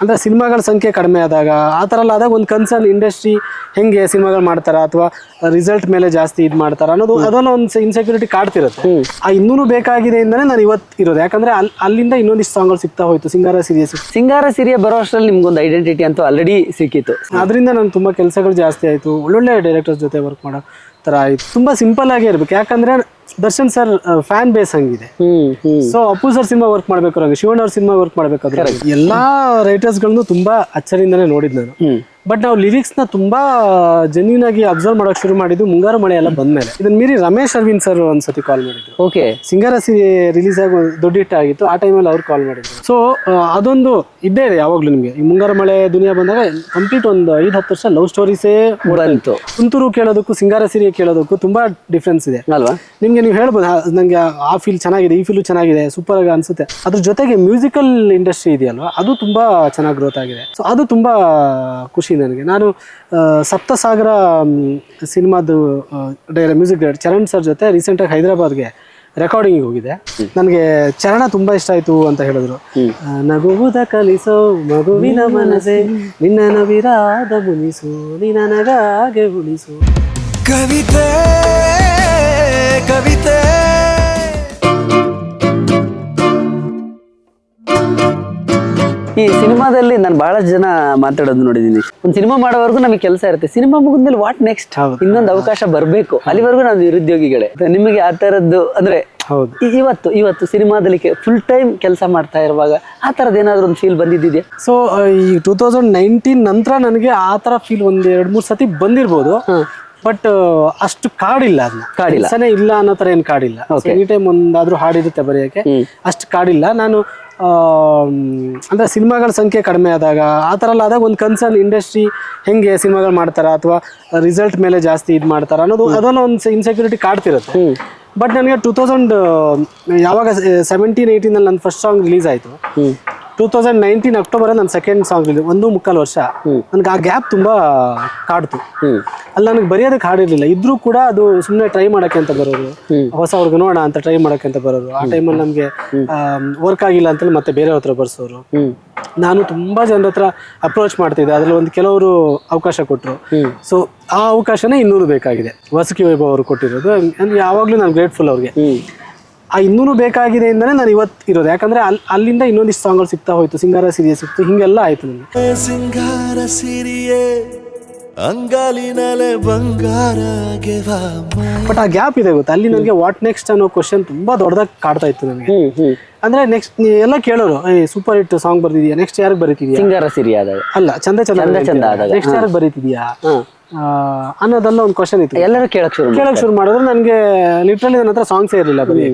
ಅಂದ್ರೆ ಸಿನಿಮಾಗಳ ಸಂಖ್ಯೆ ಕಡಿಮೆ ಆದಾಗ ಆ ಥರ ಎಲ್ಲ ಆದಾಗ ಒಂದು ಕನ್ಸರ್ನ್ ಇಂಡಸ್ಟ್ರಿ ಹೆಂಗೆ ಸಿನಿಮಾಗಳು ಮಾಡ್ತಾರಾ ಅಥವಾ ರಿಸಲ್ಟ್ ಮೇಲೆ ಜಾಸ್ತಿ ಇದು ಮಾಡ್ತಾರ ಅನ್ನೋದು ಅದನ್ನು ಒಂದು ಇನ್ಸೆಕ್ಯೂರಿಟಿ ಕಾಡ್ತಿರುತ್ತೆ. ಆ ಇನ್ನೂ ಬೇಕಾಗಿದೆ ಇಂದಾನೆ ನಾನು ಇವತ್ತು ಇರೋದು. ಯಾಕಂದ್ರೆ ಅಲ್ಲಿ ಅಲ್ಲಿಂದ ಇನ್ನೊಂದಿಷ್ಟು ಸಾಂಗ್ಗಳು ಸಿಗ್ತಾ ಹೋಯ್ತು ಸಿಂಗಾರ ಸಿರಿಯಸ್ ಸಿಂಗಾರ ಸಿರಿಯ ಬರೋ ಅಷ್ಟರಲ್ಲಿ ನಿಮ್ಗೊಂದು ಐಡೆಂಟಿಟಿ ಅಂತೂ ಆಲ್ರೆಡಿ ಸಿಕ್ಕಿತ್ತು. ಅದರಿಂದ ನಾನು ತುಂಬ ಕೆಲಸಗಳು ಜಾಸ್ತಿ ಆಯಿತು. ಒಳ್ಳೊಳ್ಳೆ ಡೈರೆಕ್ಟರ್ಸ್ ಜೊತೆ ವರ್ಕ್ ಮಾಡೋ ಥರ ಆಯಿತು. ತುಂಬ ಸಿಂಪಲ್ ಆಗೇ ಇರಬೇಕು. ಯಾಕಂದ್ರೆ ದರ್ಶನ್ ಸರ್ ಫ್ಯಾನ್ ಬೇಸ್ ಹಂಗಿದೆ. So Appu sir cinema work ಮಾಡ್ಬೇಕಾದ್ರೆ ಶಿವಣ್ಣ ಅವ್ರ ಸಿನಿಮಾ ವರ್ಕ್ ಮಾಡ್ಬೇಕಾದ್ರೆ. ಎಲ್ಲಾ ರೈಟರ್ಸ್ಗಳನ್ನು ತುಂಬಾ ಅಚ್ಚರಿಯಿಂದಾನೆ ನೋಡಿದ್ ನಾನು. ಬಟ್ ನಾವು ಲಿರಿಕ್ಸ್ನ ತುಂಬಾ ಜೆನ್ಯೂನ್ ಆಗಿ ಅಬ್ಸರ್ವ್ ಮಾಡೋಕೆ ಶುರು ಮಾಡಿದ್ದು ಮುಂಗಾರು ಮಳೆ ಎಲ್ಲ ಬಂದ್ಮೇಲೆ. ಇದನ್ನ ಮೀರಿ ರಮೇಶ್ ಅರವಿಂದ್ ಸರ್ ಒಂದ್ಸತಿ ಕಾಲ್ ಮಾಡಿದ್ರು. ಓಕೆ ಸಿಂಗಾರ ಸಿ ರಿಲೀಸ್ ಆಗಿ ದೊಡ್ಡ ಹಿಟ್ ಆಗಿತ್ತು. ಆ ಟೈಮಲ್ಲಿ ಅವ್ರು ಕಾಲ್ ಮಾಡಿದ್ರು. ಸೊ ಅದೊಂದು ಇದ್ದೇ ಇದೆ ಯಾವಾಗ್ಲೂ ನಿಮಗೆ. ಈ ಮುಂಗಾರು ಮಳೆ ದುನಿಯಾ ಬಂದಾಗ ಕಂಪ್ಲೀಟ್ ಒಂದು ಐದು ಹತ್ತು ವರ್ಷ ಲವ್ ಸ್ಟೋರೀಸೇ ಬಂತು. ತುಂತುರು ಕೇಳೋದಕ್ಕೂ ಸಿಂಗಾರ ಸಿರಿ ಕೇಳೋದಕ್ಕೂ ತುಂಬಾ ಡಿಫ್ರೆನ್ಸ್ ಇದೆ. ಅಲ್ವಾ? ನಿಮ್ಗೆ ನೀವು ಹೇಳ್ಬೋದು? ನನಗೆ ನಂಗೆ ಆ ಫೀಲ್ ಚೆನ್ನಾಗಿದೆ ಈ ಫೀಲು ಚೆನ್ನಾಗಿದೆ ಸೂಪರ್ ಆಗಿ ಅನಿಸುತ್ತೆ. ಅದ್ರ ಜೊತೆಗೆ ಮ್ಯೂಸಿಕಲ್ ಇಂಡಸ್ಟ್ರಿ ಇದೆಯಲ್ವಾ? ಅದು ತುಂಬಾ ಚೆನ್ನಾಗಿ ಗ್ರೋತ್ ಆಗಿದೆ. ಸೊ ಅದು ತುಂಬಾ ಖುಷಿ ನನಗೆ. ನಾನು ಸಪ್ತಸಾಗರ ಸಿನಿಮಾದು ಮ್ಯೂಸಿಕ್ ಡೈರೆಕ್ಟರ್ ಚರಣ್ ಸರ್ ಜೊತೆ ರೀಸೆಂಟಾಗಿ ಹೈದರಾಬಾದ್ಗೆ ರೆಕಾರ್ಡಿಂಗ್ ಹೋಗಿದೆ ನನಗೆ ಚರಣ ತುಂಬಾ ಇಷ್ಟ ಆಯ್ತು ಅಂತ ಹೇಳಿದ್ರು. ನಗುವುದ ಕಲಿಸೋ ಮಗುವಿನ ಮನಸೆ ನಿನ್ನ ನವಿರಾದ ಮುನಿಸು ನಿನ್ನ ನಗಾಗೆ ಉಳಿಸು. ಕವಿತೆ ಕವಿತೆ. ಈ ಸಿನಿಮಾದಲ್ಲಿ ನಾನು ಬಹಳ ಜನ ಮಾತಾಡೋದು ನೋಡಿದೀನಿ. ಒಂದು ಸಿನಿಮಾ ಮಾಡೋವರೆಗೂ ನಮಗೆ ಕೆಲಸ ಇರುತ್ತೆ. ಸಿನಿಮಾ ಮುಗಿದ್ಮೇಲೆ ವಾಟ್ ನೆಕ್ಸ್ಟ್. ಇನ್ನೊಂದು ಅವಕಾಶ ಬರಬೇಕು. ಅಲ್ಲಿವರೆಗೂ ನಾವು ನಿರುದ್ಯೋಗಿಗಳೇ. ನಿಮಗೆ ಆ ಥರದ್ದು ಅಂದ್ರೆ ಹೌದು. ಇವತ್ತು ಇವತ್ತು ಸಿನಿಮಾದಲ್ಲಿ ಫುಲ್ ಟೈಮ್ ಕೆಲಸ ಮಾಡ್ತಾ ಇರುವಾಗ ಆ ಥರದ್ದು ಏನಾದ್ರು ಒಂದು ಫೀಲ್ ಬಂದಿದ್ದಿದೆಯಾ? ಸೊ ಈ ಟೂ ತೌಸಂಡ್ ನೈನ್ಟೀನ್ ನಂತರ ನನಗೆ ಆ ಥರ ಫೀಲ್ ಒಂದ್ ಎರಡ್ ಮೂರ್ ಸತಿ ಬಂದಿರ್ಬೋದು. ಬಟ್ ಅಷ್ಟು ಕಾಡಿಲ್ಲ ಅದನ್ನ ಕಾಡಿಲ್ಲ. ಸನೇ ಇಲ್ಲ ಅನ್ನೋ ತರ ಏನು ಕಾಡಿಲ್ಲ. ಎನಿ ಟೈಮ್ ಒಂದಾದ್ರೂ ಹಾಡಿರುತ್ತೆ ಬರೆಯೋಕೆ ಅಷ್ಟು ಕಾಡಿಲ್ಲ. ನಾನು ಅಂದ್ರೆ ಸಿನಿಮಾಗಳ ಸಂಖ್ಯೆ ಕಡಿಮೆ ಆದಾಗ ಆ ಥರ ಎಲ್ಲ ಆದಾಗ ಒಂದು ಕನ್ಸರ್ನ್ ಇಂಡಸ್ಟ್ರಿ ಹೆಂಗೆ ಸಿನಿಮಾಗಳು ಮಾಡ್ತಾರಾ ಅಥವಾ ರಿಸಲ್ಟ್ ಮೇಲೆ ಜಾಸ್ತಿ ಇದು ಮಾಡ್ತಾರ ಅನ್ನೋದು ಅದನ್ನ ಒಂದು ಇನ್ಸೆಕ್ಯೂರಿಟಿ ಕಾಡ್ತಿರುತ್ತೆ. ಬಟ್ ನನಗೆ ಟೂ ತೌಸಂಡ್ ಯಾವಾಗ ಸೆವೆಂಟೀನ್ ಏಯ್ಟೀನಲ್ಲಿ ನನ್ನ ಫಸ್ಟ್ ಸಾಂಗ್ ರಿಲೀಸ್ ಆಯಿತು. ಟೂ ತೌಸಂಡ್ ನೈನ್ಟೀನ್ ಅಕ್ಟೋಬರ್ ನನ್ನ ಸೆಕೆಂಡ್ ಸಾಂಗ್ ಇದೆ ಒಂದು ಮುಕ್ಕಾಲು ವರ್ಷ. ನನಗೆ ಆ ಗ್ಯಾಪ್ ತುಂಬಾ ಕಾಡ್ತು. ಅಲ್ಲಿ ನನಗೆ ಬರೆಯೋದಕ್ಕೆ ಹಾಡಿರ್ಲಿಲ್ಲ. ಇದ್ರೂ ಕೂಡ ಅದು ಸುಮ್ಮನೆ ಟ್ರೈ ಮಾಡಕ್ಕೆ ಅಂತ ಬರೋರು. ಹೊಸ ಅವ್ರಿಗೆ ನೋಡೋಣ ಅಂತ ಟ್ರೈ ಮಾಡಕ್ಕೆ ಅಂತ ಬರೋರು. ಆ ಟೈಮಲ್ಲಿ ನಮಗೆ ವರ್ಕ್ ಆಗಿಲ್ಲ ಅಂತೇಳಿ ಮತ್ತೆ ಬೇರೆ ಹತ್ರ ಬರ್ಸೋರು. ನಾನು ತುಂಬಾ ಜನರ ಹತ್ರ ಅಪ್ರೋಚ್ ಮಾಡ್ತಿದ್ದೆ. ಅದ್ರಲ್ಲಿ ಒಂದು ಕೆಲವರು ಅವಕಾಶ ಕೊಟ್ಟರು ಸೊ ಆ ಅವಕಾಶನೇ ಇನ್ನೂರು ಬೇಕಾಗಿದೆ. ವಸಕಿ ವೈಭವ್ ಅವರು ಕೊಟ್ಟಿರೋದು. ಯಾವಾಗಲೂ ನಾನು ಗ್ರೇಟ್ಫುಲ್ ಅವ್ರಿಗೆ. ಆ ಇನ್ನೂ ಬೇಕಾಗಿದೆ ಇಂದಾನೆ ನಾನು ಇವತ್ತು ಇರೋದು. ಯಾಕಂದ್ರೆ ಅಲ್ಲಿ ಅಲ್ಲಿಂದ ಇನ್ನೊಂದಿಷ್ಟು ಸಾಂಗ್ಗಳು ಸಿಗ್ತಾ ಹೋಯ್ತು. ಸಿಂಗಾರ ಸಿರಿಯೇ ಸಿಕ್ತು ಹಿಂಗೆಲ್ಲ ಆಯ್ತು ನನಗೆ ಸಿಂಗಾರ ಸಿರಿಯೇ ಅಂಗಾಲಿನಲೆ ಬಂಗಾರ ಬಟ್ ಆ ಗ್ಯಾಪ್ ಇದೆ ಗೊತ್ತಾ? ಅಲ್ಲಿ ನನಗೆ ವಾಟ್ ನೆಕ್ಸ್ಟ್ ಅನ್ನೋ ಕ್ವಶನ್ ತುಂಬಾ ದೊಡ್ಡದಾಗಿ ಕಾಡ್ತಾ ಇತ್ತು ನನಗೆ. ಅಂದ್ರೆ ನೆಕ್ಸ್ಟ್ ಎಲ್ಲ ಕೇಳೋರು ಏ ಸೂಪರ್ ಹಿಟ್ ಸಾಂಗ್ ಬರ್ದಿದ್ಯಾ? ನೆಕ್ಸ್ಟ್ ಯಾರಿಗೆ ಬರೀತಿದ್ಯಾ? ಸಿಂಗಾರ ಸಿರಿಯಾದ ಅಲ್ಲ ಚಂದ ಚಂದ ಚಂದ. ನೆಕ್ಸ್ಟ್ ಯಾರಿಗೆ ಬರೀತಿದ್ಯಾ? ಅನ್ನೋದೆಲ್ಲ ಒಂದು ಕ್ವಶನ್ ಇತ್ತು. ಎಲ್ಲರೂ ಕೇಳಕ್ ಶುರು ಕೇಳಕ್ ಶುರು ಮಾಡಿದ್ರೆ. ನನಗೆ ಲಿಟ್ರಲಿ ನನ್ನ ಹತ್ರ ಸಾಂಗ್ಸೇ ಇರಲಿಲ್ಲ ಬರಿ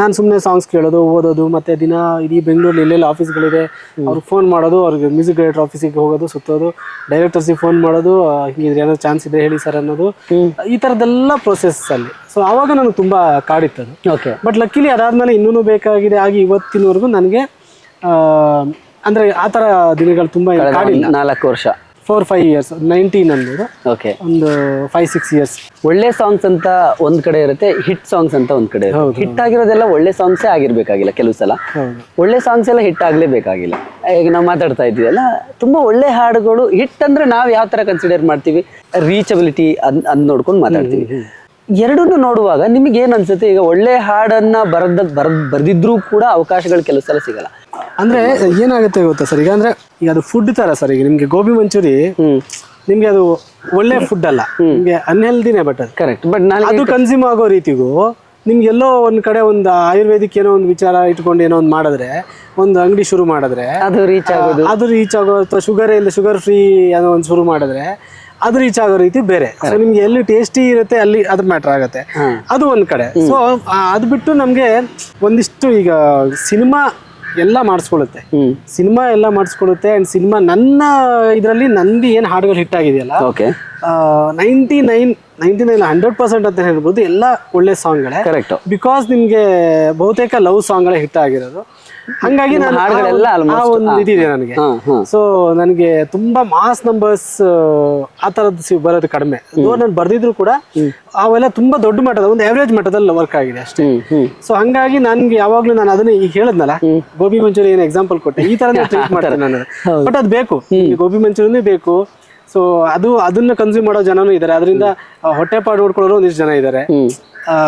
ನಾನು ಸುಮ್ಮನೆ ಸಾಂಗ್ಸ್ ಕೇಳೋದು ಓದೋದು ಮತ್ತೆ ದಿನ ಇಡೀ ಬೆಂಗಳೂರಲ್ಲಿ ಎಲ್ಲೆಲ್ಲ ಆಫೀಸ್ಗಳಿದೆ ಅವ್ರಿಗೆ ಫೋನ್ ಮಾಡೋದು ಅವ್ರಿಗೆ ಮ್ಯೂಸಿಕ್ ಡೈರೆಕ್ಟರ್ ಆಫೀಸಿಗೆ ಹೋಗೋದು ಸುತ್ತೋದು ಡೈರೆಕ್ಟರ್ಸಿಗೆ ಫೋನ್ ಮಾಡೋದು ಹಿಂಗಿದ್ರೆ ಏನೋ ಚಾನ್ಸ್ ಇದೆ ಹೇಳಿ ಸರ್ ಅನ್ನೋದು. ಈ ಥರದ್ದೆಲ್ಲ ಪ್ರೊಸೆಸ್ ಅಲ್ಲಿ. ಸೊ ಆವಾಗ ನನಗೆ ತುಂಬಾ ಕಾಡಿತ್ತು ಅದು ಓಕೆ ಬಟ್ ಲಕ್ಕಿಲಿ ಅದಾದ್ಮೇಲೆ ಇನ್ನೂ ಬೇಕಾಗಿದೆ. ಆಗಿ ಇವತ್ತಿನವರೆಗೂ ನನಗೆ ಅಂದ್ರೆ ಆ ಥರ ದಿನಗಳು ತುಂಬಾ ಕಾಡಿಲ್ಲ. ನಾಲ್ಕು ವರ್ಷ. ಫೋರ್ ಫೈವ್ ಇಯರ್ಸ್ ನೈನ್ಟೀನ್ ಅನ್ಬೋದು ಓಕೆ ಒಂದು ಫೈವ್ ಸಿಕ್ಸ್ ಇಯರ್ಸ್ ಒಳ್ಳೆ ಸಾಂಗ್ಸ್ ಅಂತ ಒಂದ್ ಕಡೆ ಇರುತ್ತೆ ಹಿಟ್ ಸಾಂಗ್ಸ್ ಅಂತ ಒಂದ್ ಕಡೆ ಇರುತ್ತೆ. ಹಿಟ್ ಆಗಿರೋದೆಲ್ಲ ಒಳ್ಳೆ ಸಾಂಗ್ಸ್ ಆಗಿರ್ಬೇಕಾಗಿಲ್ಲ ಕೆಲವು ಸಲ. ಒಳ್ಳೆ ಸಾಂಗ್ಸ್ ಎಲ್ಲ ಹಿಟ್ ಆಗ್ಲೇಬೇಕಾಗಿಲ್ಲ. ಈಗ ನಾವು ಮಾತಾಡ್ತಾ ಇದ್ದೀವಲ್ಲ ತುಂಬಾ ಒಳ್ಳೆ ಹಾಡುಗಳು ಹಿಟ್ ಅಂದ್ರೆ ನಾವು ಯಾವ ತರ ಕನ್ಸಿಡರ್ ಮಾಡ್ತೀವಿ? ರೀಚಬಿಲಿಟಿ ಅದ್ ಅದ್ ನೋಡ್ಕೊಂಡು ಮಾತಾಡ್ತೀವಿ. ಎರಡನ್ನೂ ನೋಡುವಾಗ ನಿಮ್ಗೆ ಏನ್ ಅನ್ಸುತ್ತೆ? ಈಗ ಒಳ್ಳೆ ಹಾಡನ್ನ ಬರ್ದ ಬರ್ ಬರ್ದಿದ್ರೂ ಕೂಡ ಅವಕಾಶಗಳು ಕೆಲವು ಸಲ ಸಿಗಲ್ಲ. ಅಂದ್ರೆ ಏನಾಗುತ್ತೆ ಗೊತ್ತಾ ಸರ್? ಈಗ ಅಂದ್ರೆ ಈಗ ಅದು ಫುಡ್ ತರ ಸರ್ ಈಗ ನಿಮ್ಗೆ ಗೋಬಿ ಮಂಚೂರಿ ನಿಮ್ಗೆ ಅದು ಒಳ್ಳೆ ಫುಡ್ ಅಲ್ಲ. ನಿಮ್ಗೆ ಅನ್ಹೆಲ್ದಿನೇ ಬಟ್ ಅದು. ಕರೆಕ್ಟ್ ಬಟ್ ನಾನು ಅದು ಕನ್ಸ್ಯೂಮ್ ಆಗೋ ರೀತಿಗೂ ನಿಮ್ಗೆ ಎಲ್ಲೋ ಒಂದ್ ಕಡೆ ಒಂದು ಆಯುರ್ವೇದಿಕ್ ಏನೋ ಒಂದು ವಿಚಾರ ಇಟ್ಕೊಂಡು ಏನೋ ಒಂದು ಮಾಡಿದ್ರೆ ಒಂದು ಅಂಗಡಿ ಶುರು ಮಾಡಿದ್ರೆ ಅದು ರೀಚ್ ಆಗೋದು. ಅದು ರೀಚ್ ಆಗೋ ಅಥವಾ ಶುಗರ್ ಇಲ್ಲ ಶುಗರ್ ಫ್ರೀ ಏನೋ ಒಂದು ಶುರು ಮಾಡಿದ್ರೆ ಅದು ರೀಚ್ ಆಗೋ ರೀತಿ ಬೇರೆ. ಸೊ ನಿಮ್ಗೆ ಎಲ್ಲಿ ಟೇಸ್ಟಿ ಇರುತ್ತೆ ಅಲ್ಲಿ ಅದ್ರ ಮ್ಯಾಟರ್ ಆಗುತ್ತೆ. ಅದು ಒಂದ್ ಕಡೆ. ಸೊ ಅದು ಬಿಟ್ಟು ನಮ್ಗೆ ಒಂದಿಷ್ಟು ಈಗ ಸಿನಿಮಾ ಎಲ್ಲ ಮಾಡಿಸ್ಕೊಳ್ಳುತ್ತೆ. ಸಿನಿಮಾ ಎಲ್ಲ ಮಾಡಿಸ್ಕೊಳ್ಳುತ್ತೆ ಅಂಡ್ ಸಿನಿಮಾ ನನ್ನ ಇದರಲ್ಲಿ ನಂದು ಏನು ಹಾಡುಗಳು ಹಿಟ್ ಆಗಿದೆಯಲ್ಲ okay ninety nine ninety nine hundred percent ಅಂತ ಹೇಳ್ಬೋದು ಎಲ್ಲ ಒಳ್ಳೆ ಸಾಂಗ್ಗಳೇ ಕರೆಕ್ಟ್ ಬಿಕಾಸ್ ನಿಮಗೆ ಬಹುತೇಕ ಲವ್ ಸಾಂಗ್ಗಳೇ ಹಿಟ್ ಆಗಿರೋದು. ಹಂಗಾಗಿ ನಾನು ಆ ಹಾಡುಗಳೆಲ್ಲ ಆ ಒಂದು ಇದಿದೆ ನನಗೆ. ಸೊ ನನಗೆ ತುಂಬಾ ಮಾಸ್ ನಂಬರ್ಸ್ ಆ ತರದ್ದು ಬರೋದು ಕಡಿಮೆ. ನಾನು ಬರ್ದಿದ್ರು ಕೂಡ ಅವೆಲ್ಲ ತುಂಬಾ ದೊಡ್ಡ ಮಟ್ಟದ ಒಂದು ಎವರೇಜ್ ಮಟ್ಟದಲ್ಲಿ ವರ್ಕ್ ಆಗಿದೆ ಅಷ್ಟೇ. ಸೊ ಹಂಗಾಗಿ ನನ್ಗೆ ಯಾವಾಗ್ಲೂ ನಾನು ಅದನ್ನ ಈಗ ಹೇಳದ್ನಲ್ಲ ಗೋಬಿ ಮಂಚೂರಿ ಏನ್ ಎಕ್ಸಾಂಪಲ್ ಕೊಟ್ಟೆ? ಈ ತರ ಟ್ರೀಟ್ ಮಾಡ್ತೇನೆ ನಾನು. ಬಟ್ ಅದು ಬೇಕು. ಗೋಬಿ ಮಂಚೂರಿನೇ ಬೇಕು. ಸೊ ಅದು ಅದನ್ನ ಕನ್ಸ್ಯೂಮ್ ಮಾಡೋ ಜನನು ಇದ್ದಾರೆ ಅದರಿಂದ ಹೊಟ್ಟೆ ಪಾಡು ಹೊಡ್ಕೊಳ್ಳೋರು ಒಂದಿಷ್ಟು ಜನ ಇದ್ದಾರೆ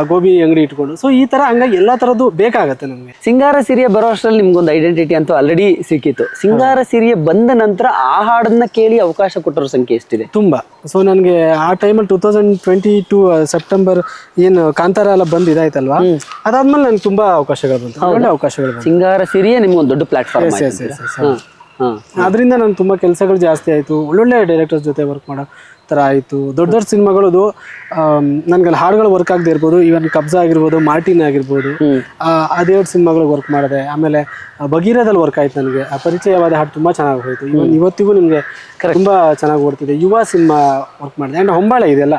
ಗೋಬಿ ಅಂಗಡಿ ಇಟ್ಕೊಂಡು. ಸೊ ಈ ತರ ಹಂಗಾಗಿ ಎಲ್ಲಾ ತರದ್ದು ಬೇಕಾಗತ್ತೆ ನಮ್ಗೆ. ಸಿಂಗಾರ ಸಿರಿಯ ಬರೋ ಅಷ್ಟರಲ್ಲಿ ನಿಮ್ಗೊಂದು ಐಡೆಂಟಿಟಿ ಅಂತೂ ಆಲ್ರೆಡಿ ಸಿಕ್ಕಿತ್ತು. ಸಿಂಗಾರ ಸಿರಿಯ ಬಂದ ನಂತರ ಆ ಹಾಡನ್ನ ಕೇಳಿ ಅವಕಾಶ ಕೊಟ್ಟರ ಸಂಖ್ಯೆ ಎಷ್ಟಿದೆ? ತುಂಬಾ. ಸೊ ನನಗೆ ಆ ಟೈಮಲ್ಲಿ two thousand twenty two September ಏನು ಕಾಂತಾರ ಎಲ್ಲ ಬಂದ್ ಇದಾಯ್ತಲ್ವಾ? ಅದಾದ್ಮೇಲೆ ನನಗೆ ತುಂಬಾ ಅವಕಾಶಗಳು ಬಂತು. ಒಳ್ಳೆ ಅವಕಾಶಗಳು ಬಂತು. ಸಿಂಗಾರ ಸಿರಿಯ ನಿಮ್ಗೊಂದು ದೊಡ್ಡ ಪ್ಲಾಟ್ಫಾರ್ಮ್ ಅದರಿಂದ ನಾನು ತುಂಬಾ ಕೆಲಸಗಳು ಜಾಸ್ತಿ ಆಯಿತು. ಒಳ್ಳೊಳ್ಳೆ ಡೈರೆಕ್ಟರ್ಸ್ ಜೊತೆ ವರ್ಕ್ ಮಾಡೋ ಥರ ಆಯಿತು. ದೊಡ್ಡ ದೊಡ್ಡ ಸಿನಿಮಾಗಳದು ನನಗೆ ಹಾಡುಗಳು ವರ್ಕ್ ಆಗದೆ ಇರ್ಬೋದು. ಈವನ್ ಕಬ್ಜಾ ಆಗಿರ್ಬೋದು ಮಾರ್ಟಿನ್ ಆಗಿರ್ಬೋದು. ಅದೇಳು ಸಿನಿಮಾಗಳಿಗೆ ವರ್ಕ್ ಮಾಡಿದೆ. ಆಮೇಲೆ ಬಗೀರದಲ್ಲಿ ವರ್ಕ್ ಆಯ್ತು ನನಗೆ. ಆ ಪರಿಚಯವಾದ ಹಾಡು ತುಂಬಾ ಚೆನ್ನಾಗಿ ಹೋಯಿತು. ಇವನ್ ಇವತ್ತಿಗೂ ನಿಮಗೆ ತುಂಬಾ ಚೆನ್ನಾಗಿ ಓಡ್ತಿದೆ. ಯುವ ಸಿನಿಮಾ ವರ್ಕ್ ಮಾಡಿದೆ. ಆ್ಯಂಡ್ ಹೊಂಬಾಳೆ ಇದೆಲ್ಲ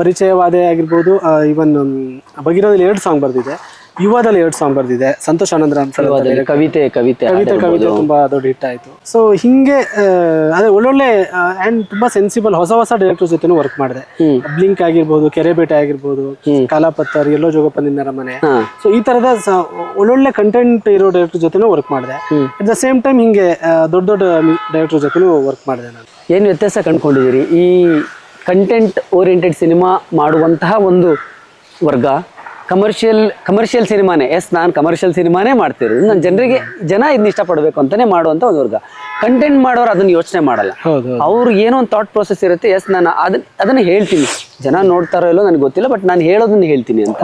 ಪರಿಚಯವಾದೆ ಆಗಿರ್ಬೋದು ಇವನ್ ಬಗೀರದಲ್ಲಿ ಎರಡು ಸಾಂಗ್ ಬರ್ದಿದೆ. ಯುವದಲ್ಲಿ ಎರಡು ಸಾಂಗ್ ಬರ್ದಿದೆ. ಸಂತೋಷ್ ಆನಂದ್ರ ಅಂತ ಕವಿತೆ ಕವಿತೆ ಕವಿತೆ ಕವಿತೆ ತುಂಬಾ ದೊಡ್ಡ ಹಿಟ್ ಆಯ್ತು. ಸೊ ಹಿಂಗೆ ಅದೇ ಒಳ್ಳೊಳ್ಳೆ ಅಂಡ್ ತುಂಬಾ ಸೆನ್ಸಿಬಲ್ ಹೊಸ ಹೊಸ ಡೈರೆಕ್ಟರ್ ಜೊತೆನೂ ವರ್ಕ್ ಮಾಡಿದೆ. ಬ್ಲಿಂಕ್ ಆಗಿರ್ಬೋದು ಕೆರೆಬೇಟೆ ಆಗಿರ್ಬೋದು ಕಾಲಾಪತ್ತರ್ ಎಲ್ಲೋ ಜೋಗಪ್ಪ ನಿನ್ನರ ಮನೆ ಸೊ ಈ ತರದ ಒಳ್ಳೊಳ್ಳೆ ಕಂಟೆಂಟ್ ಇರೋ ಡೈರೆಕ್ಟರ್ ಜೊತೆನೂ ವರ್ಕ್ ಮಾಡಿದೆ. ಅಟ್ ದ ಸೇಮ್ ಟೈಮ್ ಹಿಂಗೆ ದೊಡ್ಡ ದೊಡ್ಡ ಡೈರೆಕ್ಟರ್ ಜೊತೆನೂ ವರ್ಕ್ ಮಾಡಿದೆ ನಾನು. ಏನು ವ್ಯತ್ಯಾಸ ಕಂಡುಕೊಂಡಿದ್ದೀರಿ? ಈ ಕಂಟೆಂಟ್ ಓರಿಯೆಂಟೆಡ್ ಸಿನಿಮಾ ಮಾಡುವಂತಹ ಒಂದು ವರ್ಗ ಕಮರ್ಷಿಯಲ್ ಕಮರ್ಷಿಯಲ್ ಸಿನಿಮಾನೇ. ಎಸ್ ನಾನು ಕಮರ್ಷಿಯಲ್ ಸಿನಿಮಾನೇ ಮಾಡ್ತಿರೋದು. ನಾನು ಜನರಿಗೆ ಜನ ಇದನ್ನ ಇಷ್ಟಪಡಬೇಕು ಅಂತಾನೆ ಮಾಡುವಂತ ಒಂದು ವರ್ಗ. ಕಂಟೆಂಟ್ ಮಾಡೋರು ಅದನ್ನ ಯೋಚನೆ ಮಾಡಲ್ಲ. ಅವ್ರು ಏನೋ ಒಂದು ಥಾಟ್ ಪ್ರೊಸೆಸ್ ಇರುತ್ತೆ. ಎಸ್ ನಾನು ಅದನ್ನ ಅದನ್ನ ಹೇಳ್ತೀನಿ. ಜನ ನೋಡ್ತಾರೋ ಇಲ್ಲೋ ನನಗೆ ಗೊತ್ತಿಲ್ಲ ಬಟ್ ನಾನು ಹೇಳೋದನ್ನ ಹೇಳ್ತೀನಿ ಅಂತ.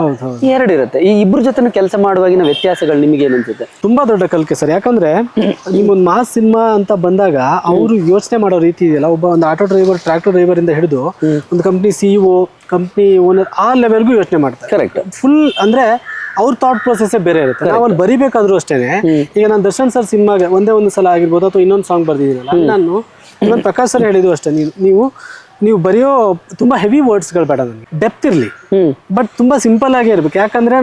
ಎರಡು ಇರುತ್ತೆ ಈ ಇಬ್ರು ಜೊತೆ ಕೆಲಸ ಮಾಡುವಾಗಿನ ವ್ಯತ್ಯಾಸಗಳು ನಿಮಗೆ ಏನು ತುಂಬಾ ದೊಡ್ಡ ಕಲಿಕೆ ಸರ್. ಯಾಕಂದ್ರೆ ನಿಮ್ಮೊಂದು ಮಾಸ್ ಸಿನಿಮಾ ಅಂತ ಬಂದಾಗ ಅವರು ಯೋಚನೆ ಮಾಡೋ ರೀತಿ ಇದೆಯಲ್ಲ ಒಬ್ಬ ಒಂದು ಆಟೋ ಡ್ರೈವರ್ ಟ್ರಾಕ್ಟರ್ ಡ್ರೈವರ್ ಇಂದ ಹಿಡಿದು ಒಂದು ಕಂಪ್ನಿ ಸಿಇಒ ಕಂಪ್ನಿ ಓನರ್ ಆ ಲೆವೆಲ್ಗೂ ಯೋಚನೆ ಮಾಡ್ತಾರೆ. ಕರೆಕ್ಟ್ ಫುಲ್ ಅಂದ್ರೆ ಅವ್ರ ಥಾಟ್ ಪ್ರೊಸೆಸ್ ಬೇರೆ ಇರುತ್ತೆ. ನಾವು ಅಲ್ಲಿ ಬರಿಬೇಕಾದ್ರೂ ಅಷ್ಟೇನೆ. ಈಗ ನಾನು ದರ್ಶನ್ ಸರ್ ಸಿನಿಮಾಗೆ ಒಂದೇ ಒಂದು ಸಲ ಆಗಿರ್ಬೋದು ಅಥವಾ ಇನ್ನೊಂದು ಸಾಂಗ್ ಬರ್ದಿದ್ದೀನಲ್ಲ ನಾನು ಪ್ರಕಾಶ್ ಸರ್ ಹೇಳಿದ್ರು ಅಷ್ಟೇ ನೀವು ನೀವು ಬರೆಯೋ ತುಂಬಾ ಹೆವಿ ವರ್ಡ್ಸ್ಗಳು ಬೇಡ ನನಗೆ ಡೆಪ್ತ್ ಇರಲಿ. ಬಟ್ ತುಂಬಾ ಸಿಂಪಲ್ ಆಗಿ ಇರ್ಬೇಕು. ಯಾಕಂದ್ರೆ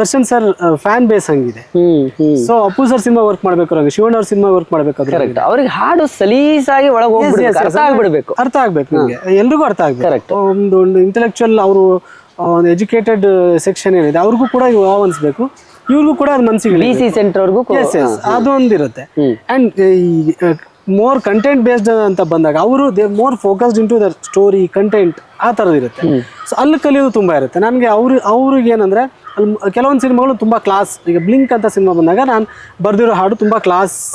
ದರ್ಶನ್ ಸರ್ ಫ್ಯಾನ್ ಬೇಸ್ ಹಂಗಿದೆ. So Appu sir cinema work ಮಾಡ್ಬೇಕು ಶಿವಣ್ಣ ಅವ್ರ ಸಿನಿಮಾ ವರ್ಕ್ ಮಾಡ್ಬೇಕಾದ್ರೆ ಅವ್ರಿಗೆ ಹಾಡು ಸಲೀಸಾಗಿ ಒಳಗೆ ಅರ್ಥ ಆಗ್ಬಿಡ್ಬೇಕು. ಅರ್ಥ ಆಗ್ಬೇಕು ನಿಮಗೆ. ಎಲ್ರಿಗೂ ಅರ್ಥ ಆಗ್ಬೇಕು. ಒಂದು ಒಂದು ಇಂಟೆಲೆಕ್ಚುಯಲ್ ಅವರು ಒಂದು ಎಜುಕೇಟೆಡ್ ಸೆಕ್ಷನ್ ಏನಿದೆ ಅವ್ರಿಗೂ ಕೂಡ ಇವು ಅನ್ಸ್ಬೇಕು ಇವ್ರಿಗೂ ಕೂಡ ಅದು ಮನ್ಸಿಗೆ ಬಿ ಸಿ ಸೆಂಟರ್ವರೆಗೂ ಎಸ್ ಎಸ್ ಅದೊಂದಿರುತ್ತೆ. ಅಂಡ್ ಮೋರ್ ಕಂಟೆಂಟ್ ಬೇಸ್ಡ್ ಅಂತ ಬಂದಾಗ ಅವರು they more focused into the story content ಆ ಥರದ್ದು ಇರುತ್ತೆ. ಸೊ ಅಲ್ಲಿ ಕಲಿಯೋದು ತುಂಬಾ ಇರುತ್ತೆ. ನನಗೆ ಅವ್ರು ಅವ್ರಿಗೆ ಏನಂದ್ರೆ ಅಲ್ಲಿ ಕೆಲವೊಂದು ಸಿನಿಮಾಗಳು ತುಂಬಾ ಕ್ಲಾಸ್ ಈಗ ಬ್ಲಿಂಕ್ ಅಂತ ಸಿನಿಮಾ ಬಂದಾಗ ನಾನು ಬರ್ದಿರೋ ಹಾಡು ತುಂಬಾ ಕ್ಲಾಸ್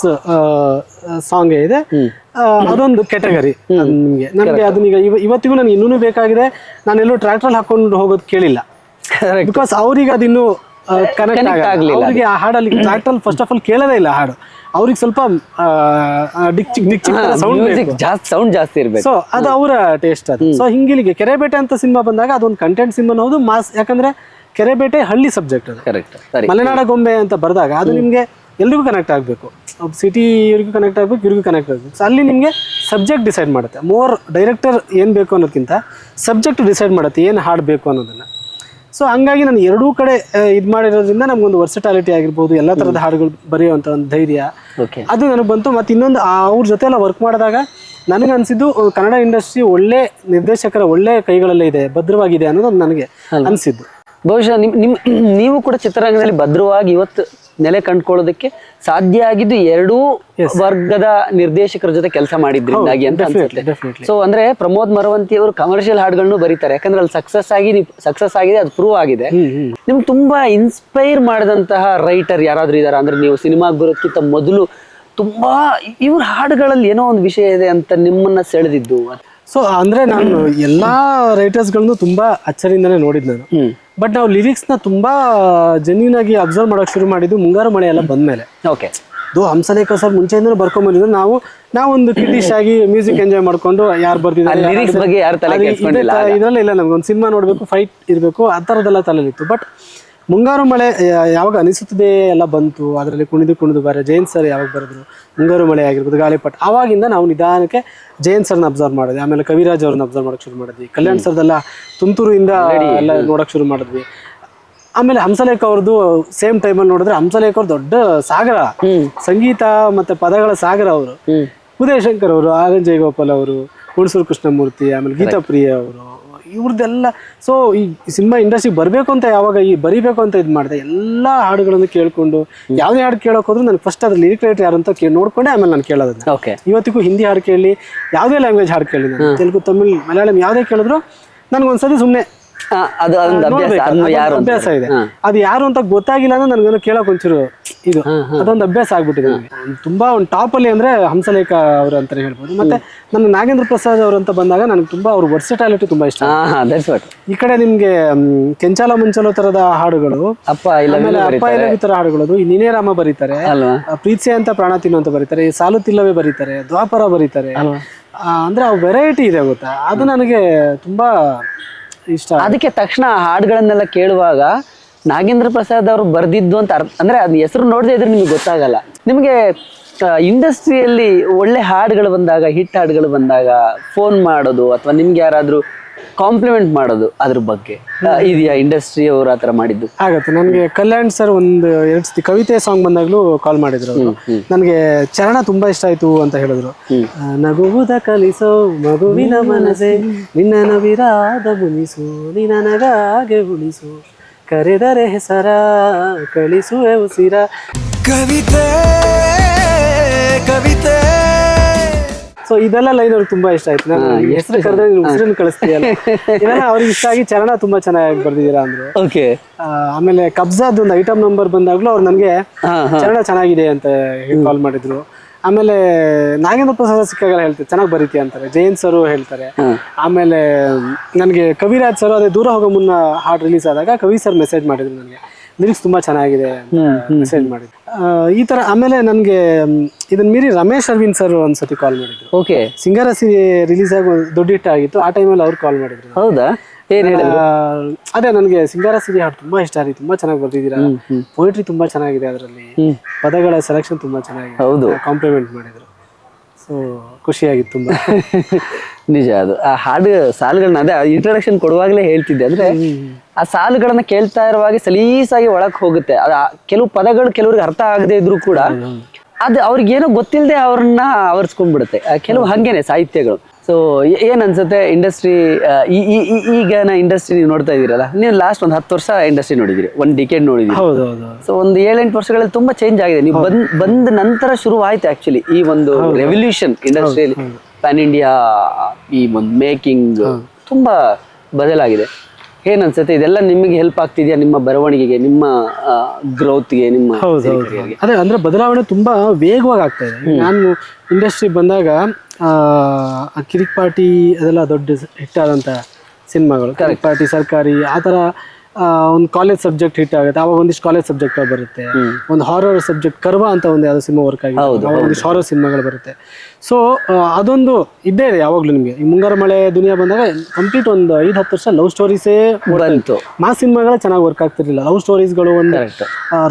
ಸಾಂಗ್ ಇದೆ. ಅದೊಂದು ಕೆಟಗರಿ ನಿಮಗೆ. ನನಗೆ ಅದನ್ನ ಈಗ ಇವ- ಇವತ್ತಿಗೂ ನನಗೆ ಇನ್ನೂ ಬೇಕಾಗಿದೆ. ನಾನೆಲ್ಲೂ ಟ್ರ್ಯಾಕ್ಟ್ರಲ್ಲಿ ಹಾಕೊಂಡು ಹೋಗೋದು ಕೇಳಿಲ್ಲ. ಬಿಕಾಸ್ ಅವ್ರಿಗೆ ಅದಿನ್ನೂ ಕನೆಕ್ಟ್ ಆಗ್ಲಿಲ್ಲ ಅವರಿಗೆ ಆ ಹಾಡಲ್ಲಿ ಟ್ರ್ಯಾಕ್ಟರ್ ಫಸ್ಟ್ ಆಫ್ ಆಲ್ ಕೇಳೋದೇ ಇಲ್ಲ ಹಾಡು. ಅವ್ರಿಗೆ ಸ್ವಲ್ಪ ಸೌಂಡ್ ಜಾಸ್ತಿ ಸೌಂಡ್ ಜಾಸ್ತಿ ಇರ್ಬೇಕು. ಸೊ ಅದು ಅವರ ಟೇಸ್ಟ್ ಅದು. ಸೊ ಹಿಂಗಿಲಿಗೆ ಕೆರೆಬೇಟೆ ಅಂತ ಸಿನಿಮಾ ಬಂದಾಗ ಅದೊಂದು ಕಂಟೆಂಟ್ ಸಿನಿಮಾ ಹೌದು ಮಾಸ್ ಯಾಕಂದ್ರೆ ಕೆರೆಬೇಟೆ ಹಳ್ಳಿ ಸಬ್ಜೆಕ್ಟ್ ಅದು. ಕರೆಕ್ಟ್ ಮಲೆನಾಡ ಗೊಂಬೆ ಅಂತ ಬರೆದಾಗ ಅದು ನಿಮಗೆ ಎಲ್ರಿಗೂ ಕನೆಕ್ಟ್ ಆಗಬೇಕು. ಸಿಟಿ ಇವ್ರಿಗೂ ಕನೆಕ್ಟ್ ಆಗಬೇಕು ಇವ್ರಿಗೂ ಕನೆಕ್ಟ್ ಆಗಬೇಕು. ಸೊ ಅಲ್ಲಿ ನಿಮಗೆ ಸಬ್ಜೆಕ್ಟ್ ಡಿಸೈಡ್ ಮಾಡುತ್ತೆ. ಮೋರ್ ಡೈರೆಕ್ಟರ್ ಏನು ಬೇಕು ಅನ್ನೋದಕ್ಕಿಂತ ಸಬ್ಜೆಕ್ಟ್ ಡಿಸೈಡ್ ಮಾಡುತ್ತೆ ಏನು ಹಾಡಬೇಕು ಅನ್ನೋದನ್ನು. ಸೊ ಹಂಗಾಗಿ ನಾನು ಎರಡೂ ಕಡೆ ಇದು ಮಾಡಿರೋದ್ರಿಂದ ನಮ್ಗೊಂದು ವರ್ಸಟಾಲಿಟಿ ಆಗಿರ್ಬೋದು ಎಲ್ಲ ಥರದ ಹಾಡುಗಳು ಬರೆಯುವಂಥ ಒಂದು ಧೈರ್ಯ. ಓಕೆ ಅದು ನನಗೆ ಬಂತು. ಮತ್ತು ಇನ್ನೊಂದು ಅವ್ರ ಜೊತೆ ಎಲ್ಲ ವರ್ಕ್ ಮಾಡಿದಾಗ ನನಗೆ ಅನಿಸಿದ್ದು ಕನ್ನಡ ಇಂಡಸ್ಟ್ರಿ ಒಳ್ಳೆ ನಿರ್ದೇಶಕರ ಒಳ್ಳೆ ಕೈಗಳಲ್ಲೇ ಇದೆ ಭದ್ರವಾಗಿದೆ ಅನ್ನೋದು ನನಗೆ ಅನಿಸಿದ್ದು. ಬಹುಶಃ ನಿಮ್ ನಿಮ್ ನೀವು ಕೂಡ ಚಿತ್ರರಂಗದಲ್ಲಿ ಭದ್ರವಾಗಿ ಇವತ್ತು ನೆಲೆ ಕಂಡುಕೊಳ್ಳೋದಕ್ಕೆ ಸಾಧ್ಯ ಆಗಿದ್ದು ಎರಡೂ ವರ್ಗದ ನಿರ್ದೇಶಕರ ಜೊತೆ ಕೆಲಸ ಮಾಡಿದ್ರಿಂದಾಗಿ ಅಂತ ಅನ್ಸುತ್ತೆ. ಸೊ ಅಂದ್ರೆ ಪ್ರಮೋದ್ ಮರವಂತಿ ಅವರು ಕಮರ್ಷಿಯಲ್ ಹಾಡುಗಳನ್ನು ಬರೀತಾರೆ. ಯಾಕಂದ್ರೆ ಅಲ್ಲಿ ಸಕ್ಸಸ್ ಆಗಿ ಸಕ್ಸಸ್ ಆಗಿದೆ ಅದು ಪ್ರೂವ್ ಆಗಿದೆ. ನಿಮ್ಗೆ ತುಂಬಾ ಇನ್ಸ್ಪೈರ್ ಮಾಡಿದಂತಹ ರೈಟರ್ ಯಾರಾದ್ರೂ ಇದಾರೆ? ಅಂದ್ರೆ ನೀವು ಸಿನಿಮಾ ಬರೋದಕ್ಕಿಂತ ಮೊದಲು ತುಂಬಾ ಇವ್ರ ಹಾಡುಗಳಲ್ಲಿ ಏನೋ ಒಂದು ವಿಷಯ ಇದೆ ಅಂತ ನಿಮ್ಮನ್ನ ಸೆಳೆದಿದ್ದು. ಸೊ ಅಂದ್ರೆ ನಾನು ಎಲ್ಲಾ ರೈಟರ್ಸ್ಗಳನ್ನು ತುಂಬಾ ಅಚ್ಚರಿಯಿಂದಾನೆ ನೋಡಿದ್ ನಾನು. ಬಟ್ ನಾವು ಲಿರಿಕ್ಸ್ನ ತುಂಬಾ ಜೆನ್ಯೂನ್ ಆಗಿ ಅಬ್ಸರ್ವ್ ಮಾಡೋಕೆ ಶುರು ಮಾಡಿದ್ದು ಮುಂಗಾರು ಮಳೆ ಎಲ್ಲ ಬಂದ್ಮೇಲೆ. ಓಕೆ ಅದು ಹಂಸಲೇಖ ಸರ್ ಮುಂಚೆಯಿಂದ ಬರ್ಕೊಂಡ್ಬಂದಿದ್ರು ನಾವು ನಾವೊಂದು ಕಿಟಿಶ್ ಆಗಿ ಮ್ಯೂಸಿಕ್ ಎಂಜಾಯ್ ಮಾಡ್ಕೊಂಡು ಯಾರು ಬರ್ತಿದ್ದಾರೆ ಆಗ. ಇಲ್ಲ ನಮ್ಗೆ. ಒಂದು ಸಿನಿಮಾ ನೋಡ್ಬೇಕು ಫೈಟ್ ಇರಬೇಕು ಆ ಥರದ್ದೆಲ್ಲ ತಲೆಲಿತ್ತು ಬಟ್ ಮುಂಗಾರು ಮಳೆ ಯಾವಾಗ ಅನಿಸುತ್ತದೆ ಎಲ್ಲ ಬಂತು. ಅದರಲ್ಲಿ ಕುಣಿದು ಕುಣಿದು ಬರೋ ಜೈನ್ ಸರ್ ಯಾವಾಗ ಬರೆದ್ರು? ಮುಂಗಾರು ಮಳೆ ಆಗಿರ್ಬೋದು ಗಾಳಿಪಟ ಆವಾಗಿಂದ ನಾವು ನಿಧಾನಕ್ಕೆ ಜೈನ್ ಸರ್ನ ಅಬ್ಸರ್ವ್ ಮಾಡಿದ್ವಿ. ಆಮೇಲೆ ಕವಿರಾಜ್ ಅವ್ರನ್ನ ಅಬ್ಸರ್ವ್ ಮಾಡೋಕೆ ಶುರು ಮಾಡಿದ್ವಿ. ಕಲ್ಯಾಣ್ ಸರ್ದೆಲ್ಲ ತುಂತುರುಯಿಂದ ಎಲ್ಲ ನೋಡಕ್ ಶುರು ಮಾಡಿದ್ವಿ. ಆಮೇಲೆ ಹಂಸಲೇಖ ಅವ್ರದ್ದು ಸೇಮ್ ಟೈಮಲ್ಲಿ ನೋಡಿದ್ರೆ ಹಂಸಲೇಖ ಅವ್ರ ದೊಡ್ಡ ಸಾಗರ. ಸಂಗೀತ ಮತ್ತೆ ಪದಗಳ ಸಾಗರ ಅವರು. ಉದಯ ಶಂಕರ್ ಅವರು ಆರ್ ಎನ್ ಜಯಗೋಪಾಲ್ ಅವರು ಹುಣಸೂರು ಕೃಷ್ಣಮೂರ್ತಿ ಆಮೇಲೆ ಗೀತಾ ಪ್ರಿಯ ಅವರು. ಇವ್ರದ್ದೆಲ್ಲ ಸೊ ಈ ಸಿನಿಮಾ ಇಂಡಸ್ಟ್ರಿ ಬರಬೇಕು ಅಂತ ಯಾವಾಗ ಈ ಬರಿಬೇಕು ಅಂತ ಇದು ಮಾಡಿದೆ ಎಲ್ಲ ಹಾಡುಗಳನ್ನು ಕೇಳಿಕೊಂಡು ಯಾವುದೇ ಹಾಡು ಕೇಳೋಕೆ ಹೋದ್ರು ನನಗೆ ಫಸ್ಟ್ ಅದ್ರ ಲಿರಿಕ್ ರೈಟರ್ ಯಾರು ಅಂತ ಕೇಳಿ ನೋಡ್ಕೊಂಡೆ ಆಮೇಲೆ ನಾನು ಕೇಳೋದನ್ನ. ಓಕೆ ಇವತ್ತಿಗೂ ಹಿಂದಿ ಹಾಡು ಕೇಳಿ ಯಾವುದೇ ಲ್ಯಾಂಗ್ವೇಜ್ ಹಾಡು ಕೇಳಿ ನಾನು. ತೆಲುಗು ತಮಿಳ್ ಮಲಯಾಳಂ ಯಾವುದೇ ಕೇಳಿದ್ರು ನನಗೊಂದ್ಸತಿ ಸುಮ್ಮನೆ ಅದು ಅಭ್ಯಾಸ. ಇದೆ. ಅದು ಯಾರು ಅಂತ ಗೊತ್ತಾಗಿಲ್ಲ ಅಂದ್ರೆ ನನಗೇನು ಕೇಳೋಕ್ ಒಂಚೂರು ಇದು. ಅದೊಂದು ಅಭ್ಯಾಸ ಆಗ್ಬಿಟ್ಟಿದೆ ನನಗೆ ತುಂಬಾ ಒಂದು ಟಾಪ್ ಅಲ್ಲಿ ಅಂದ್ರೆ ಹಂಸಲೇಖ ಅವರು ಅಂತಾನೆ ಹೇಳ್ಬೋದು. ಮತ್ತೆ ನನ್ನ ನಾಗೇಂದ್ರ ಪ್ರಸಾದ್ ಅವರು ಅಂತ ಬಂದಾಗ ನನಗೆ ತುಂಬಾ ಅವ್ರ ವರ್ಸಿಟಾಲಿಟಿ ತುಂಬಾ ಇಷ್ಟ. ಈ ಕಡೆ ನಿಮ್ಗೆ ಕೆಂಚಾಲ ಮುಂಚಲೋ ತರದ ಹಾಡುಗಳು ಅಪ್ಪ ಅಪ್ಪ ತರ ಹಾಡುಗಳು ನೀನೇ ರಾಮ ಬರೀತಾರೆ ಪ್ರೀತ್ಸೆ ಅಂತ ಪ್ರಾಣ ತಿನ್ನು ಅಂತ ಬರೀತಾರೆ ಈ ಸಾಲುತ್ತಿಲ್ಲವೇ ಬರೀತಾರೆ ದ್ವಾಪರ ಬರೀತಾರೆ. ಅಂದ್ರೆ ಆ ವೆರೈಟಿ ಇದೆ ಗೊತ್ತಾ? ಅದು ನನಗೆ ತುಂಬಾ ಇಷ್ಟ. ಅದಕ್ಕೆ ತಕ್ಷಣ ಹಾಡುಗಳನ್ನೆಲ್ಲ ಕೇಳುವಾಗ ನಾಗೇಂದ್ರ ಪ್ರಸಾದ್ ಅವರು ಬರ್ದಿದ್ದು ಅಂತ ಅರ್ಥ ಅಂದ್ರೆ ಅದ್ ಹೆಸರು ನೋಡದೇ ಇದ್ರೆ ನಿಮ್ಗೆ ಗೊತ್ತಾಗಲ್ಲ. ನಿಮಗೆ ಇಂಡಸ್ಟ್ರಿಯಲ್ಲಿ ಒಳ್ಳೆ ಹಾಡುಗಳು ಬಂದಾಗ ಹಿಟ್ ಹಾಡುಗಳು ಬಂದಾಗ ಫೋನ್ ಮಾಡೋದು ಅಥವಾ ನಿಮ್ಗೆ ಯಾರಾದ್ರೂ ಕಾಂಪ್ಲಿಮೆಂಟ್ ಮಾಡೋದು ಅದ್ರ ಬಗ್ಗೆ. ಇದೆಯಾ ಇಂಡಸ್ಟ್ರಿ ಅವರು ಆತರ ಮಾಡಿದ್ದು? ಆಗತ್ತೆ. ನನಗೆ ಕಲ್ಯಾಣ್ ಸರ್ ಒಂದು ಎರಡು ಸತಿ ಕವಿತೆ ಸಾಂಗ್ ಬಂದಾಗ್ಲೂ ಕಾಲ್ ಮಾಡಿದ್ರು ನನಗೆ ಚರಣ ತುಂಬಾ ಇಷ್ಟ ಆಯ್ತು ಅಂತ ಹೇಳಿದ್ರು. ನಗುವುದ ಕಲಿಸೋ ಮಗುವಿನ ಮನಸೆ ನಿನ್ನ ನವಿರಾದ ಮುನಿಸು ನಿನ್ನ ನಗಾಗೆ ಉಳಿಸು. ಕರೆದರೆ ಹೆಸರ ಕಳಿಸುವೆ ಉಸಿರ. ಕವಿತೆ ಕವಿತೆ. ಸೊ ಇದೆಲ್ಲ ಲೈನ್ ಅವ್ರಿಗೆ ತುಂಬಾ ಇಷ್ಟ ಆಯ್ತು. ನಾನು ಹೆಸರು ಕರೆದ್ರೆ ಉಸಿರನ್ನು ಕಳಿಸ್ತೀಯಲ್ಲ. ಇದೆಲ್ಲ ಅವ್ರಿಗೆ ಇಷ್ಟ ಆಗಿ ಚರಣ ತುಂಬಾ ಚೆನ್ನಾಗಿ ಬರ್ದಿದ್ದೀರಾ ಅಂದ್ರು. ಓಕೆ ಆಮೇಲೆ ಕಬ್ಜಾದ್ ಒಂದು ಐಟಮ್ ನಂಬರ್ ಬಂದಾಗ್ಲೂ ಅವ್ರು ನನಗೆ ಚರಣ ಚೆನ್ನಾಗಿದೆ ಅಂತ ಕಾಲ್ ಮಾಡಿದ್ರು. ಆಮೇಲೆ ನಾಗೇಂದ್ರ ಪ್ರಸಾದ್ ಸಿಕ್ಕಾಗಲ್ಲ ಹೇಳ್ತಾರೆ ಚೆನ್ನಾಗಿ ಬರೀತಿ ಅಂತಾರೆ. ಜಯಂತ್ ಸರ್ ಹೇಳ್ತಾರೆ. ಆಮೇಲೆ ನನಗೆ ಕವಿರಾಜ್ ಸರ್ ಅದೇ ದೂರ ಹೋಗೋ ಮುನ್ನ ಹಾಡು ರಿಲೀಸ್ ಆದಾಗ ಕವಿ ಸರ್ ಮೆಸೇಜ್ ಮಾಡಿದ್ರು ನನಗೆ. ಲಿರಿಕ್ಸ್ ತುಂಬಾ ಚೆನ್ನಾಗಿದೆ ಮೆಸೇಜ್ ಮಾಡಿದ್ರು. ಈ ತರ ಆಮೇಲೆ ನನಗೆ ಇದನ್ನ ಮೀರಿ ರಮೇಶ್ ಅರವಿಂದ್ ಸರ್ ಒಂದ್ಸತಿ ಕಾಲ್ ಮಾಡಿದ್ರು. ಓಕೆ. ಸಿಂಗರಸಿ ರಿಲೀಸ್ ಆಗಿ ದೊಡ್ಡ ಹಿಟ್ ಆಗಿತ್ತು. ಆ ಟೈಮಲ್ಲಿ ಅವ್ರು ಕಾಲ್ ಮಾಡಿದ್ರು. ಹೌದಾ? ಏನ್ ಹೇಳಿದ್ರು? ಅದೇ ನನಗೆ ಸಿಂಗಾರ ಸಿರಿ ಹಾಡು ತುಂಬಾ ಇಷ್ಟ ರೀ ತುಂಬಾ ಚೆನ್ನಾಗಿ ಬರ್ತಿದ್ದೀರಾ ಪೊಯಿಟ್ರಿ ತುಂಬಾ ಚೆನ್ನಾಗಿದೆ ಅದರಲ್ಲಿ. ಪದಗಳ ಸೆಲೆಕ್ಷನ್ ತುಂಬಾ ಚೆನ್ನಾಗಿದೆ. ಹೌದು. ಕಾಂಪ್ಲಿಮೆಂಟ್ ಮಾಡಿದ್ರು. ಸೊ ಖುಷಿಯಾಗಿತ್ತು ತುಂಬಾ. ನಿಜ ಅದು. ಆ ಹಾಡು ಸಾಲುಗಳನ್ನ ಅದೇ ಇಂಟ್ರೊಡಕ್ಷನ್ ಕೊಡುವಾಗಲೇ ಹೇಳ್ತಿದ್ದೆ. ಅಂದ್ರೆ ಆ ಸಾಲುಗಳನ್ನ ಕೇಳ್ತಾ ಇರುವಾಗ ಸಲೀಸಾಗಿ ಒಳಕ್ ಹೋಗುತ್ತೆ. ಕೆಲವು ಪದಗಳು ಕೆಲವ್ರಿಗೆ ಅರ್ಥ ಆಗದೆ ಇದ್ರು ಕೂಡ ಅದು ಅವ್ರಿಗೆ ಏನೋ ಗೊತ್ತಿಲ್ಲದೆ ಅವ್ರನ್ನ ಆವರಿಸ್ಕೊಂಡ್ಬಿಡುತ್ತೆ. ಕೆಲವು ಹಂಗೇನೆ ಸಾಹಿತ್ಯಗಳು. ಸೊ ಏನ್ ಅನ್ಸುತ್ತೆ ಇಂಡಸ್ಟ್ರಿ ಈಗ ನಾ ಇಂಡಸ್ಟ್ರಿ ನೀವು ನೋಡ್ತಾ ಇದೀರಲ್ಲ ನೀವು ಲಾಸ್ಟ್ ಒಂದು ಹತ್ತು ವರ್ಷ ಇಂಡಸ್ಟ್ರಿ ನೋಡಿದಿರಿ ಒಂದು ಡಿಕೆಡ್ ನೋಡಿದಿರಿ ಹೌದು ಹೌದು ಸೊ ಒಂದು ಏಳೆಂಟು ವರ್ಷಗಳಲ್ಲಿ ತುಂಬಾ ಚೇಂಜ್ ಆಗಿದೆ. ನೀವು ಬಂದ್ ಬಂದ ನಂತರ ಶುರು ಆಯ್ತು ಆಕ್ಚುಲಿ ಈ ಒಂದು ರೆವಲ್ಯೂಷನ್ ಇಂಡಸ್ಟ್ರಿಯಲ್ಲಿ ಪ್ಯಾನ್ ಇಂಡಿಯಾ ಈ ಒಂದು ಮೇಕಿಂಗ್ ತುಂಬಾ ಬದಲಾಗಿದೆ. ಏನ್ ಅನ್ಸುತ್ತೆ? ಇದೆಲ್ಲ ನಿಮಗೆ ಹೆಲ್ಪ್ ಆಗ್ತಿದೆಯಾ ನಿಮ್ಮ ಬರವಣಿಗೆಗೆ ನಿಮ್ಮ ಗ್ರೋತ್ಗೆ ನಿಮ್ಮ? ಅದೇ ಅಂದ್ರೆ ಬದಲಾವಣೆ ತುಂಬಾ ವೇಗವಾಗಿ ಆಗ್ತಾ ಇದೆ. ನಾನು ಇಂಡಸ್ಟ್ರಿ ಬಂದಾಗ ಕಿರಿಕ್ ಪಾರ್ಟಿ ಅದೆಲ್ಲ ದೊಡ್ಡ ಹಿಟ್ ಆದಂತ ಸಿನಿಮಾಗಳು ಕಿರಿಕ್ ಪಾರ್ಟಿ ಸರ್ಕಾರಿ ಆ ಥರ ಒಂದು ಕಾಲೇಜ್ ಸಬ್ಜೆಕ್ಟ್ ಹಿಟ್ ಆಗುತ್ತೆ. ಅವಾಗ ಒಂದಿಷ್ಟು ಕಾಲೇಜ್ ಸಬ್ಜೆಕ್ಟ್ ಬರುತ್ತೆ. ಒಂದು ಹಾರರ್ ಸಬ್ಜೆಕ್ಟ್ ಕರ್ವ ಅಂತ ಒಂದು ಯಾವ್ದೋ ಸಿನಿಮಾ ವರ್ಕ್ ಆಗಿದೆ. ಒಂದಿಷ್ಟು ಹಾರರ್ ಸಿನಿಮಾಗಳು ಬರುತ್ತೆ. ಸೊ ಅದೊಂದು ಇದ್ದೇ ಇದೆ ಯಾವಾಗಲೂ ನಿಮಗೆ. ಈ ಮುಂಗಾರು ಮಳೆ ದುನಿಯಾ ಬಂದಾಗ ಕಂಪ್ಲೀಟ್ ಒಂದು ಐದು ಹತ್ತು ವರ್ಷ ಲವ್ ಸ್ಟೋರೀಸೇ ಬಂತು. ಮಾ ಸಿನಿಮಾಗಳೇ ಚೆನ್ನಾಗಿ ವರ್ಕ್ ಆಗ್ತಿರ್ಲಿಲ್ಲ. ಲವ್ ಸ್ಟೋರೀಸ್ಗಳು ಒಂದು.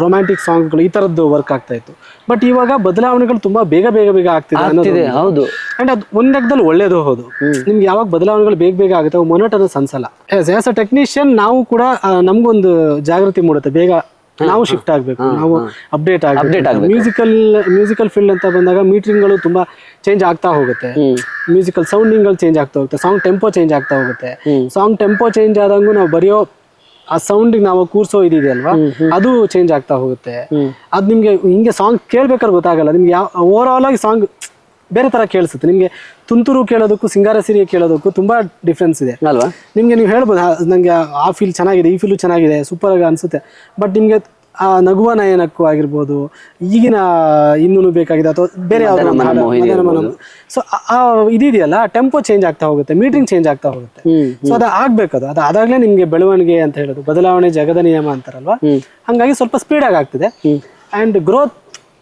ರೊಮ್ಯಾಂಟಿಕ್ ಸಾಂಗ್ಗಳು ಈ ಥರದ್ದು ವರ್ಕ್ ಆಗ್ತಾ ಇತ್ತು. ಬಟ್ ಇವಾಗ ಬದಲಾವಣೆಗಳು ತುಂಬಾ ಬೇಗ ಬೇಗ ಬೇಗ ಆಗ್ತಿದೆ ಅನ್ನೋದು ಹೌದು. ಅಂಡ್ ಅದು ಒಂದು ಲೆಕ್ಕದಲ್ಲಿ ಒಳ್ಳೇದು ಹೌದು. ನಿಮ್ಗೆ ಯಾವಾಗ ಬದಲಾವಣೆಗಳು ಬೇಗ ಬೇಗ ಆಗುತ್ತೆ ಮೊನಟನಸ್ ಅನ್ಸಲ್ಲ. ಆಸ್ ಅ ಟೆಕ್ನಿಷಿಯನ್ ನಾವು ಕೂಡ ನಮ್ಗೊಂದು ಜಾಗೃತಿ ಮೂಡುತ್ತೆ ಬೇಗ ನಾವು ಶಿಫ್ಟ್ ಆಗ್ಬೇಕು. ನಾವು ಅಪ್ಡೇಟ್ ಆಗಬೇಕು. ಮ್ಯೂಸಿಕಲ್ ಮ್ಯೂಸಿಕಲ್ ಫೀಲ್ಡ್ ಅಂತ ಬಂದಾಗ ಮೀಟ್ರಿಂಗ್ಗಳು ತುಂಬಾ ಚೇಂಜ್ ಆಗ್ತಾ ಹೋಗುತ್ತೆ. ಮ್ಯೂಸಿಕಲ್ ಸೌಂಡಿಂಗ್ಗಳು ಚೇಂಜ್ ಆಗ್ತಾ ಹೋಗುತ್ತೆ. ಸಾಂಗ್ ಟೆಂಪೋ ಚೇಂಜ್ ಆಗ್ತಾ ಹೋಗುತ್ತೆ. ಸಾಂಗ್ ಟೆಂಪೋ ಚೇಂಜ್ ಆದಂಗೂ ನಾವು ಬರೆಯೋ ಆ ಸೌಂಡಿಗೆ ನಾವು ಕೂರ್ಸೋ ಇದಿದೆಯಲ್ವಾ ಅದು ಚೇಂಜ್ ಆಗ್ತಾ ಹೋಗುತ್ತೆ. ಅದು ನಿಮ್ಗೆ ಹಿಂಗೆ ಸಾಂಗ್ ಕೇಳ್ಬೇಕಾದ್ರೆ ಗೊತ್ತಾಗಲ್ಲ. ನಿಮ್ಗೆ ಯಾವ ಓವರ್ ಆಲ್ ಆಗಿ ಸಾಂಗ್ ಬೇರೆ ತರ ಕೇಳಿಸುತ್ತೆ. ನಿಮ್ಗೆ ತುಂತುರು ಕೇಳೋದಕ್ಕೂ ಸಿಂಗಾರ ಸಿರಿಯ ಕೇಳೋದಕ್ಕೂ ತುಂಬಾ ಡಿಫ್ರೆನ್ಸ್ ಇದೆ. ಅಲ್ವಾ? ನಿಮ್ಗೆ ನೀವು ಹೇಳ್ಬೋದು "ಆ, ನಂಗೆ ಆ ಫೀಲ್ ಚೆನ್ನಾಗಿದೆ ಈ ಫೀಲು ಚೆನ್ನಾಗಿದೆ ಸೂಪರ್ ಆಗಿ ಅನ್ಸುತ್ತೆ. ಬಟ್ ನಿಮ್ಗೆ ಆ ನಗುವ ನಯನಕ್ಕೂ ಆಗಿರ್ಬೋದು ಈಗಿನ ಇನ್ನೂ ಬೇಕಾಗಿದೆ ಅಥವಾ ಬೇರೆ ಯಾವ್ದಾದ್ರು ಸೊ ಆ ಇದಿದೆಯಲ್ಲ ಟೆಂಪೋ ಚೇಂಜ್ ಆಗ್ತಾ ಹೋಗುತ್ತೆ ಮೀಟಿಂಗ್ ಚೇಂಜ್ ಆಗ್ತಾ ಹೋಗುತ್ತೆ. ಸೊ ಅದು ಆಗ್ಬೇಕದು ಅದು ಅದಾಗ್ಲೇ ನಿಮ್ಗೆ ಬೆಳವಣಿಗೆ ಅಂತ ಹೇಳೋದು. ಬದಲಾವಣೆ ಜಗದ ನಿಯಮ ಅಂತಾರಲ್ವಾ? ಹಂಗಾಗಿ ಸ್ವಲ್ಪ ಸ್ಪೀಡ್ ಆಗಿ ಆಗ್ತಿದೆ. ಅಂಡ್ ಗ್ರೋತ್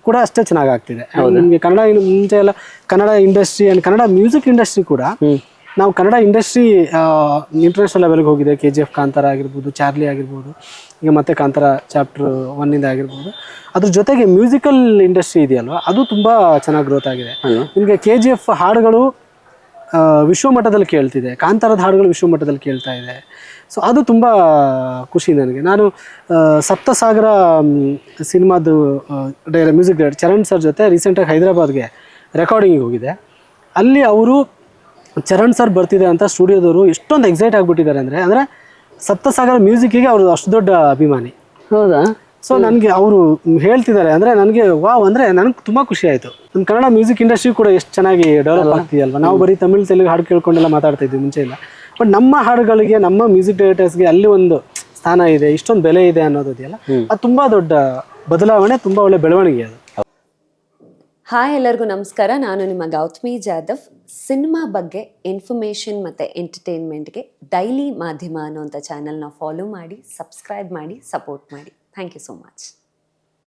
ಕೂಡ ಅಷ್ಟೇ ಚೆನ್ನಾಗಿ ಆಗ್ತಿದೆ ನಿಮಗೆ ಕನ್ನಡ ಇನ್ನು ಮುಂಚೆ ಎಲ್ಲ Kannada industry and Kannada music industry ಕೂಡ ನಾವು ಕನ್ನಡ ಇಂಡಸ್ಟ್ರಿ ಇಂಟರ್ನ್ಯಾಷನಲ್ ಲೆವೆಲ್ಗೆ ಹೋಗಿದೆ ಕೆ ಜಿ ಎಫ್ ಕಾಂತಾರ ಆಗಿರ್ಬೋದು ಚಾರ್ಲಿ ಆಗಿರ್ಬೋದು ಈಗ ಮತ್ತೆ ಕಾಂತಾರ ಚಾಪ್ಟರ್ ಒನ್ನಿಂದ ಆಗಿರ್ಬೋದು. ಅದ್ರ ಜೊತೆಗೆ ಮ್ಯೂಸಿಕಲ್ ಇಂಡಸ್ಟ್ರಿ ಇದೆಯಲ್ವಾ? ಅದು ತುಂಬಾ ಚೆನ್ನಾಗಿ ಗ್ರೋತ್ ಆಗಿದೆ. ನಿಮಗೆ ಕೆ ಜಿ ಎಫ್ ಹಾಡುಗಳು ವಿಶ್ವಮಟ್ಟದಲ್ಲಿ ಕೇಳ್ತಿದೆ. ಕಾಂತಾರದ ಹಾಡುಗಳು ವಿಶ್ವಮಟ್ಟದಲ್ಲಿ ಕೇಳ್ತಾ ಇದೆ. ಸೊ ಅದು ತುಂಬ ಖುಷಿ ನನಗೆ. ನಾನು ಸಪ್ತಸಾಗರ ಸಿನಿಮಾದು ಡೈರೆ, ಮ್ಯೂಸಿಕ್ ಡೈರೆಕ್ಟರ್ ಚರಣ್ ಸರ್ ಜೊತೆ ರೀಸೆಂಟಾಗಿ ಹೈದರಾಬಾದ್ಗೆ ರೆಕಾರ್ಡಿಂಗಿಗೆ ಹೋಗಿದೆ ಅಲ್ಲಿ ಅವರು ಚರಣ್ ಸರ್ ಬರ್ತಿದೆ ಅಂತ ಸ್ಟುಡಿಯೋದವರು ಎಷ್ಟೊಂದು ಎಕ್ಸೈಟ್ ಆಗಿಬಿಟ್ಟಿದ್ದಾರೆ ಅಂದರೆ ಅಂದರೆ ಸಪ್ತಸಾಗರ ಮ್ಯೂಸಿಕ್ಕಿಗೆ ಅವರು ಅಷ್ಟು ದೊಡ್ಡ ಅಭಿಮಾನಿ. ಹೌದಾ? ಸೊ ನನಗೆ ಅವರು ಹೇಳ್ತಿದ್ದಾರೆ ಅಂದರೆ ನನಗೆ ವಾವ್ ಅಂದರೆ ನನಗೆ ತುಂಬ ಖುಷಿ ಆಯಿತು. ನಮ್ಮ ಕನ್ನಡ ಮ್ಯೂಸಿಕ್ ಇಂಡಸ್ಟ್ರಿ ಕೂಡ ಎಷ್ಟು ಚೆನ್ನಾಗಿ ಡೆವಲಪ್ ಆಗ್ತಿದೆಯಲ್ವ ನಾವು ಬರೀ ತಮಿಳ್ ತೆಲುಗು ಹಾಡು ಕೇಳ್ಕೊಂಡೆಲ್ಲ ಮಾತಾಡ್ತಾ ಇದ್ವಿ ಮುಂಚೆ ಇಲ್ಲ ಬಟ್ ನಮ್ಮ ಹಾಡುಗಳಿಗೆ ನಮ್ಮ ಮ್ಯೂಸಿಕ್ ಡೈರೆಕ್ಟರ್ಸ್ಗೆ ಅಲ್ಲಿ ಒಂದು ಸ್ಥಾನ ಇದೆ ಇಷ್ಟೊಂದು ಬೆಲೆ ಇದೆ ಅನ್ನೋದು ಇದೆಯಲ್ಲ ಅದು ತುಂಬ ದೊಡ್ಡ ಬದಲಾವಣೆ ತುಂಬ ಒಳ್ಳೆ ಬೆಳವಣಿಗೆ ಅದು. ಹಾಯ್ ಎಲ್ಲರಿಗೂ ನಮಸ್ಕಾರ. ನಾನು ನಿಮ್ಮ ಗೌತಮಿ ಜಾಧವ್. ಸಿನಿಮಾ ಬಗ್ಗೆ ಇನ್ಫಾರ್ಮೇಷನ್ ಮತ್ತು ಎಂಟರ್ಟೈನ್ಮೆಂಟ್ಗೆ ಡೈಲಿ ಮಾಧ್ಯಮ ಅನ್ನೋಂಥ ಚಾನಲ್ನ ಫಾಲೋ ಮಾಡಿ ಸಬ್ಸ್ಕ್ರೈಬ್ ಮಾಡಿ ಸಪೋರ್ಟ್ ಮಾಡಿ. Thank you so much